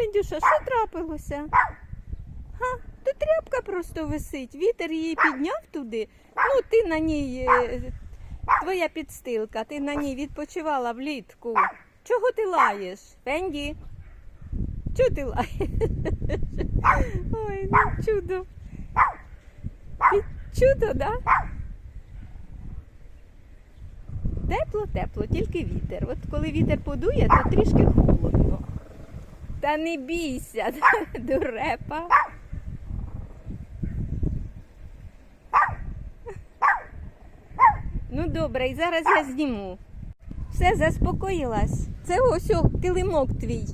Фендюша, що трапилося? Га? Тут тряпка просто висить. Вітер її підняв туди. Ну, ти на ній, е, твоя підстилка, ти на ній відпочивала влітку. Чого ти лаєш? Фенді? Чого ти лаєш? Ой, ну чудо. Чудо, да? Тепло, тепло, тільки вітер. От коли вітер подує, то трішки холодно. Та не бійся, дурепа. Ну добре, і зараз я зніму. Все, заспокоїлась. Це ось о, килимок твій.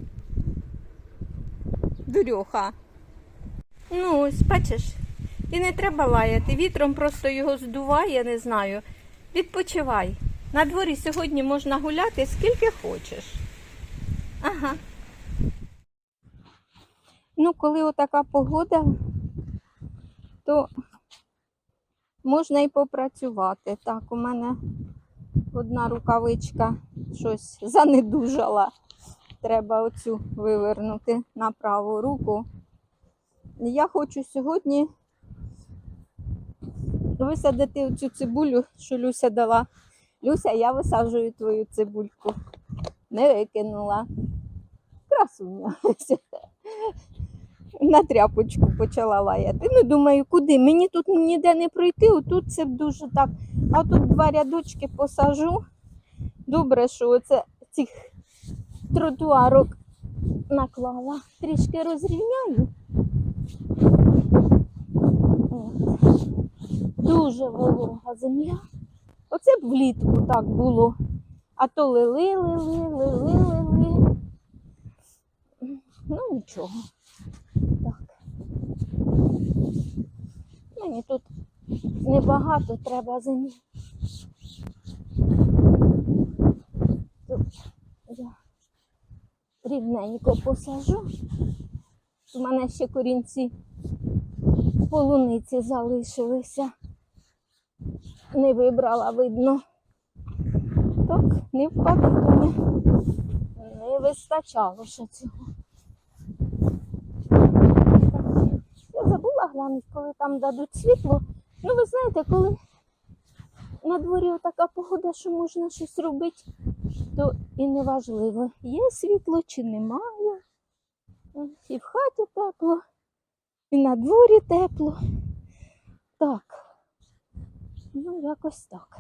Дурьоха. Ну, ось, бачиш, і не треба лаяти. Вітром просто його здуває, не знаю. Відпочивай. На дворі сьогодні можна гуляти скільки хочеш. Ага. Ну, коли отака погода, то можна і попрацювати. Так, у мене одна рукавичка щось занедужала. Треба оцю вивернути на праву руку. Я хочу сьогодні висадити оцю цибулю, що Люся дала. Люся, я висаджую твою цибульку. Не викинула. Красуня. На тряпочку почала лаяти. Ну, думаю, куди? Мені тут ніде не пройти, отут це дуже так. А тут два рядочки посажу. Добре, що оце цих тротуарок наклала. Трішки розрівняю. Дуже волога земля. Оце б влітку так було. А то лили, лили, лили, лили. Ну нічого. Так. Мені тут небагато треба землі. Тут я рівненько посажу. У мене ще корінці полуниці залишилися. Не вибрала, видно. Так, не впаде. Не вистачало ще цього. Я забула глянути, коли там дадуть світло. Ну, ви знаєте, коли на дворі така погода, що можна щось робити, то і не важливо, є світло чи немає. І в хаті тепло, і на дворі тепло. Так. Ну, якось так.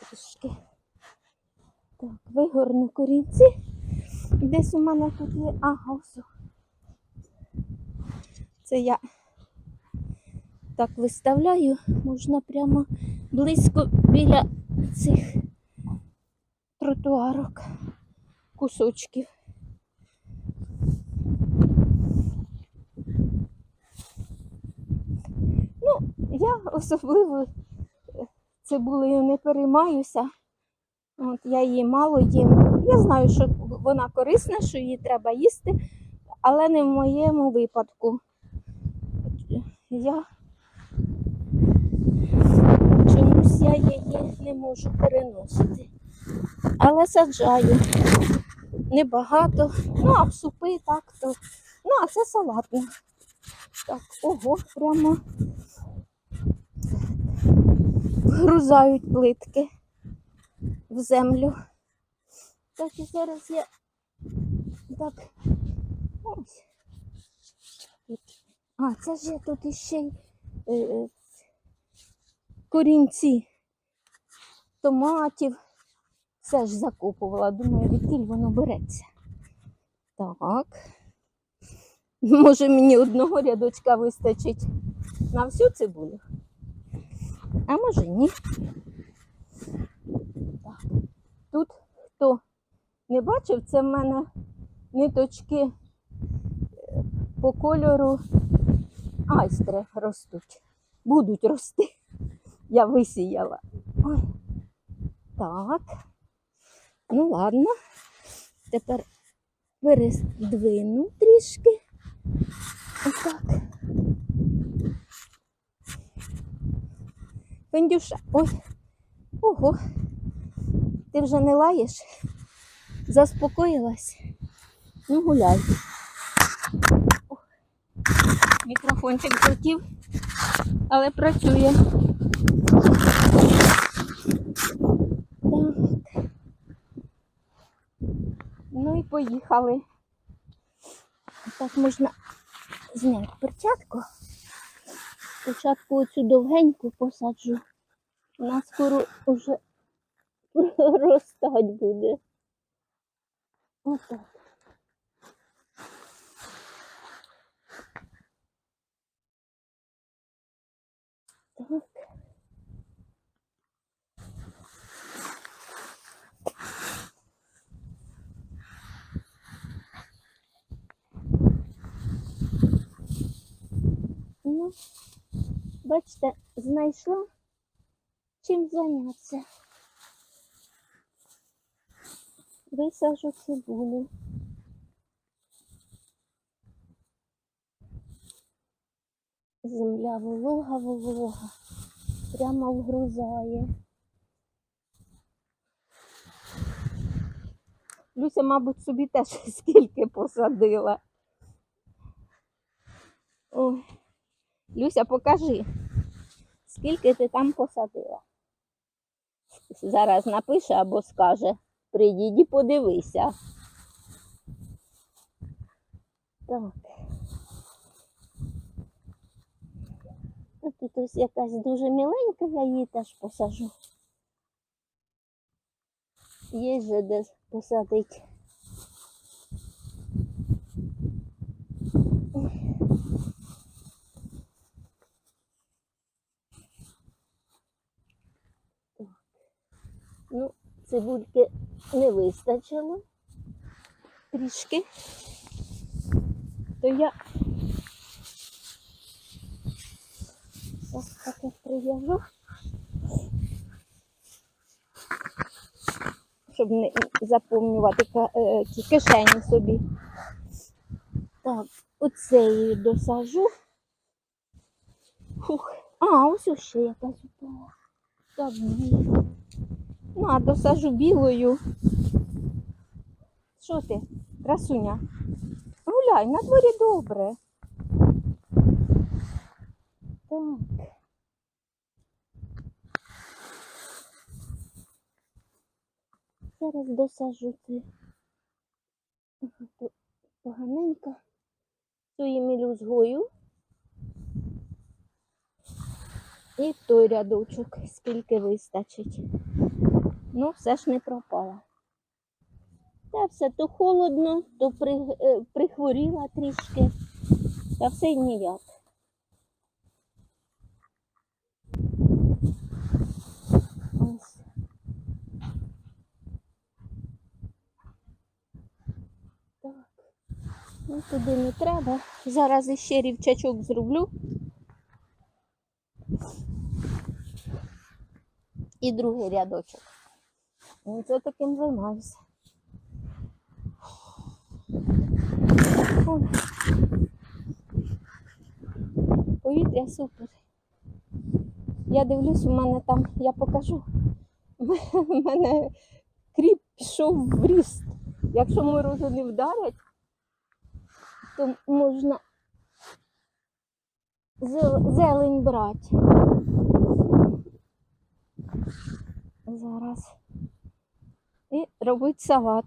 Трішки. Так, вигорну корінці. Десь у мене тут є. Ага, все. Це я так виставляю, можна прямо близько біля цих тротуарок, кусочків. Ну, я особливо цибулею не переймаюся. От я її мало їм. Я знаю, що вона корисна, що її треба їсти, але не в моєму випадку. Я чомусь я її не можу переносити. Але саджаю небагато. Ну, а в супи так то. Ну, а це салатно. Так, ого, прямо вгрузають плитки в землю. Так і зараз я так. Ось. А, це ж я тут іще й е, е, корінці томатів. Все ж закопувала. Думаю, відкіль воно береться. Так. Може мені одного рядочка вистачить на всю цибулю. А може ні. Так. Тут хто не бачив, це в мене ниточки е, по кольору айстри ростуть. Будуть рости. Я висіяла. Ой. Так. Ну ладно. Тепер передвину трішки. Отак. Пендюша, ой, ого, ти вже не лаєш? Заспокоїлась? Ну гуляй. Телефончик злетів, але працює. Так. Ну і поїхали. Так можна зняти перчатку. Спочатку оцю довгеньку посаджу. Вона скоро вже ростать буде. Отак. Так. Ну, бачите, знайшла чим зайнятися. Висажу цибулю. Земля волога, волога. Прямо вгрузає. Люся, мабуть, собі теж скільки посадила. Ой. Люся, покажи, скільки ти там посадила. Зараз напише або скаже, прийдіть і подивися. Так. Тут ось якась дуже міленька, я її теж посажу. Є же де посадити. Ну, цибульки не вистачило трішки. То я ось таке прив'яжу, щоб не заповнювати е, кишені собі. Так, оцею досажу. Фух. А, ось ще якась упала. Так, дві. Ну, а досажу білою. Що ти, красуня? Гуляй, на дворі добре. Так. Зараз досажу тут Поганенько. Цю мілюзгою. І той рядочок, скільки вистачить. Ну, все ж не пропала. Та все то холодно, то е, прихворіла трішки. Та все ніяк. Ну, туди не треба. Зараз іще рівчачок зроблю. І другий рядочок. Ну, це таким займаюся. Повітря супер. Я дивлюсь, у мене там, я покажу. У мене кріп пішов в ріст. Якщо морози не вдарять, то можна зелень брати. Зараз. І робити салат.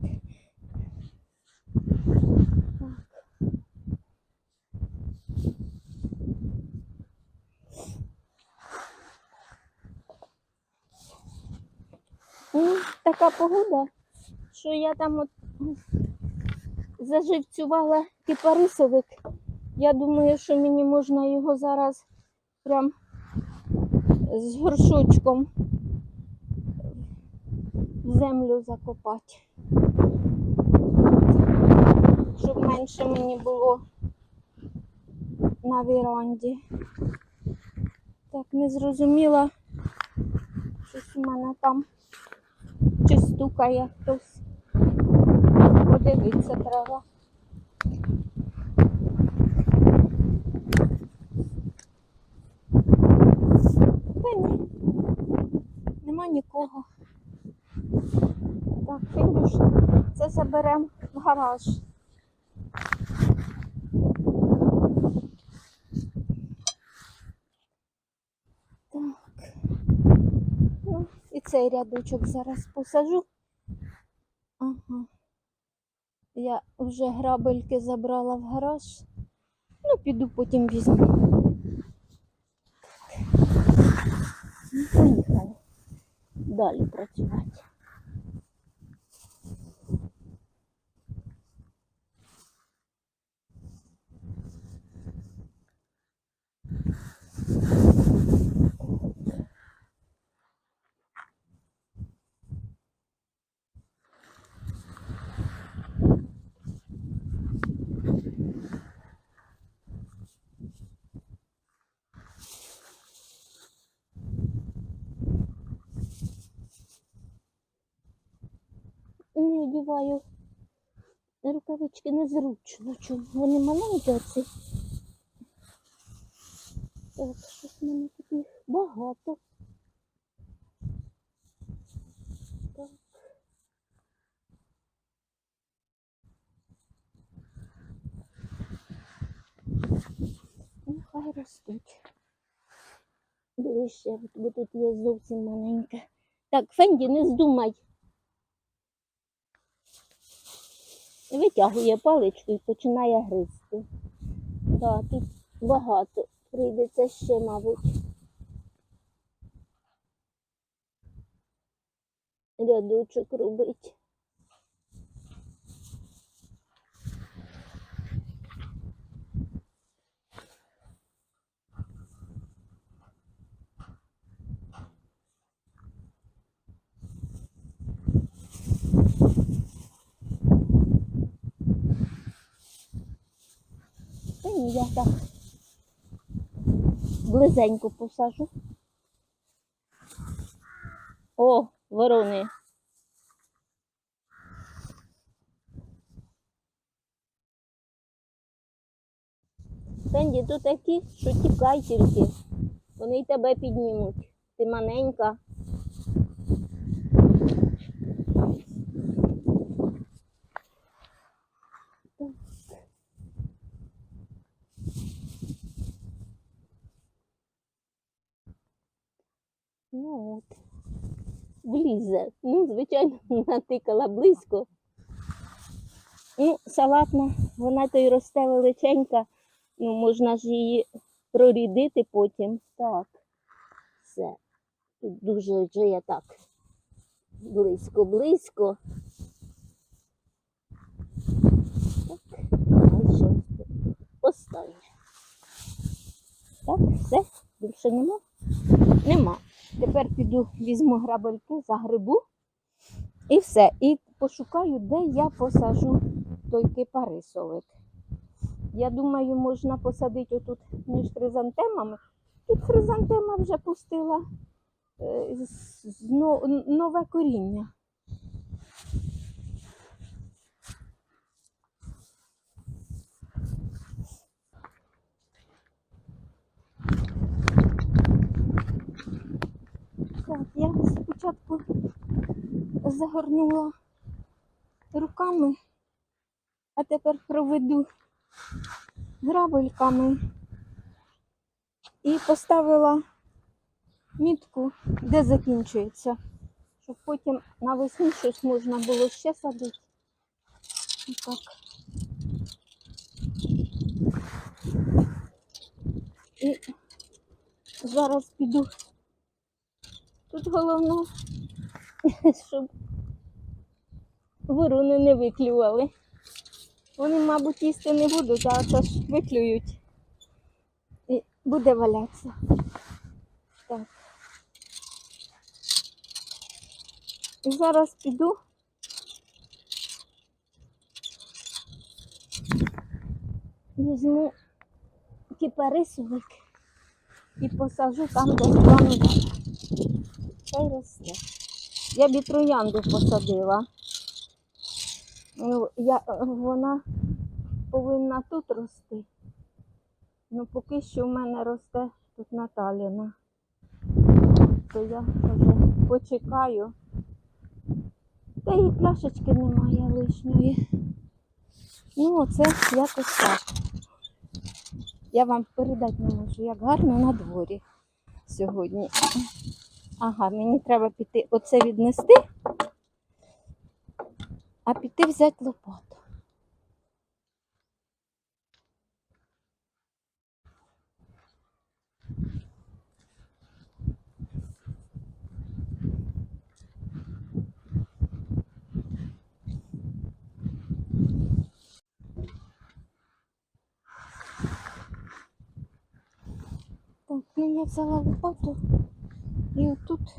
Така погода, що я там от заживцювала кипарисовик. Я думаю, що мені можна його зараз прям з горшочком в землю закопати. Щоб менше мені було на віранді. Так, не зрозуміла, щось у мене там чи стукає хтось подивитися треба. Та ні, нема нікого. Так, фініш. Це заберемо в гараж. Так. Ну, і цей рядочок зараз посажу. Ага. Я вже грабельки забрала в гараж. Ну, піду потім візьму. Ну, Поїхали. Далі працювати. Не одіваю рукавички незручно. Чому? Вони маленькі оці. Так, щось в мене їх багато. Так. Ну, хай ростуть. Ближче, бо тут є зовсім маленьке. Так, Фенді, не здумай. Витягує паличку і починає гризти. Так, тут багато. Прийдеться ще, мабуть. Рядочок робить. Я так близенько посажу. О, ворони. Фенді, тут такі, що тікай тільки. Вони й тебе піднімуть. Ти маленька. Ну от. Влізе. Ну, звичайно, натикала близько. Ну, салатна, вона то й росте величенька. Ну, можна ж її прорідити потім. Так. Все. Тут дуже вже я так. Близько-близько. Так, а що поставлю. Так, все, більше нема. Нема. Тепер піду візьму грабельки, загребу і все. І пошукаю, де я посажу той кипарисовик. Я думаю, можна посадити отут між хризантемами. Тут хризантема вже пустила е, нове коріння. Так, я спочатку загорнула руками, а тепер проведу грабельками і поставила мітку, де закінчується, щоб потім навесні щось можна було ще садити. Отак. І зараз піду Тут головне, щоб ворони не виклювали. Вони, мабуть, їсти не будуть, а то ж виклюють. І буде валятися. Так. І зараз піду. Візьму кипарисовик і посажу там, де планувала. Хай росте. Я б і троянду посадила. Ну, я, вона повинна тут рости. Ну, поки що в мене росте тут Наталіна. То я вже почекаю. Та і пляшечки немає лишньої. Ну, оце якось так. Я вам передати не можу, як гарно на дворі сьогодні. Ага, мені треба піти оце віднести, а піти взяти лопату. Так, ну я взяла лопату і отут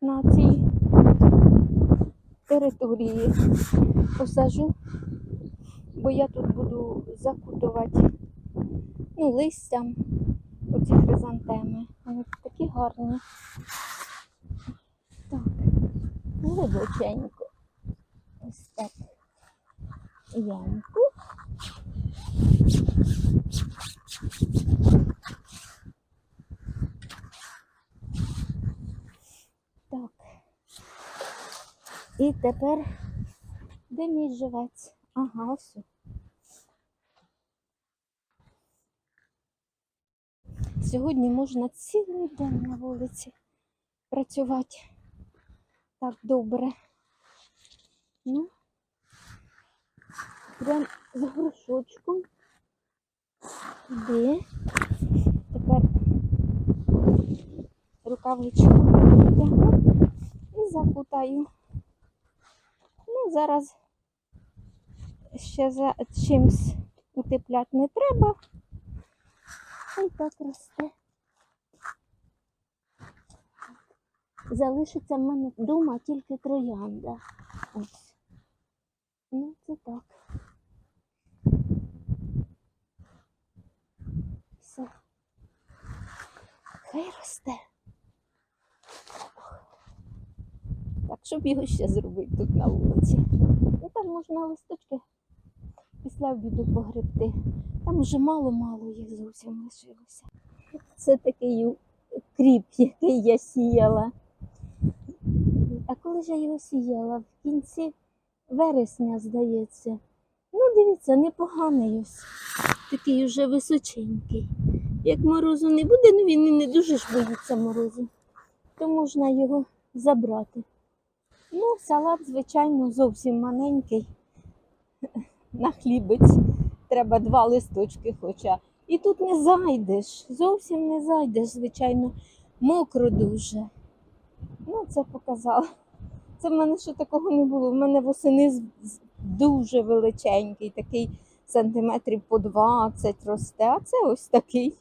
на цій території посажу, бо я тут буду закутувати ну, листям оці хризантеми. Вони такі гарні. Так, глибоченько. Ось так. Ямку. Так. І тепер де мій живець? Ага, ось. Сьогодні можна цілий день на вулиці працювати. Так добре. Ну, прям з горшочком. Де? Тепер рукавичку вдягну і закутаю. Зараз ще за чимсь утепляти не треба. Ой, так росте. Залишиться в мене вдома тільки троянда. Ось. Ну, це так. Все. Хай росте. Так, щоб його ще зробити тут на вулиці. І там можна листочки після обіду погребти. Там вже мало-мало їх зовсім лишилося. Це такий кріп, який я сіяла. А коли ж я його сіяла? В кінці вересня, здається. Ну, дивіться, непоганий ось. Такий уже височенький. Як морозу не буде, ну він і не дуже ж боїться морозу, то можна його забрати. Ну, салат, звичайно, зовсім маленький. На хлібець треба два листочки хоча. І тут не зайдеш, зовсім не зайдеш, звичайно, мокро дуже. Ну, це показало. Це в мене ще такого не було. В мене восени дуже величенький, такий сантиметрів по 20 росте, а це ось такий.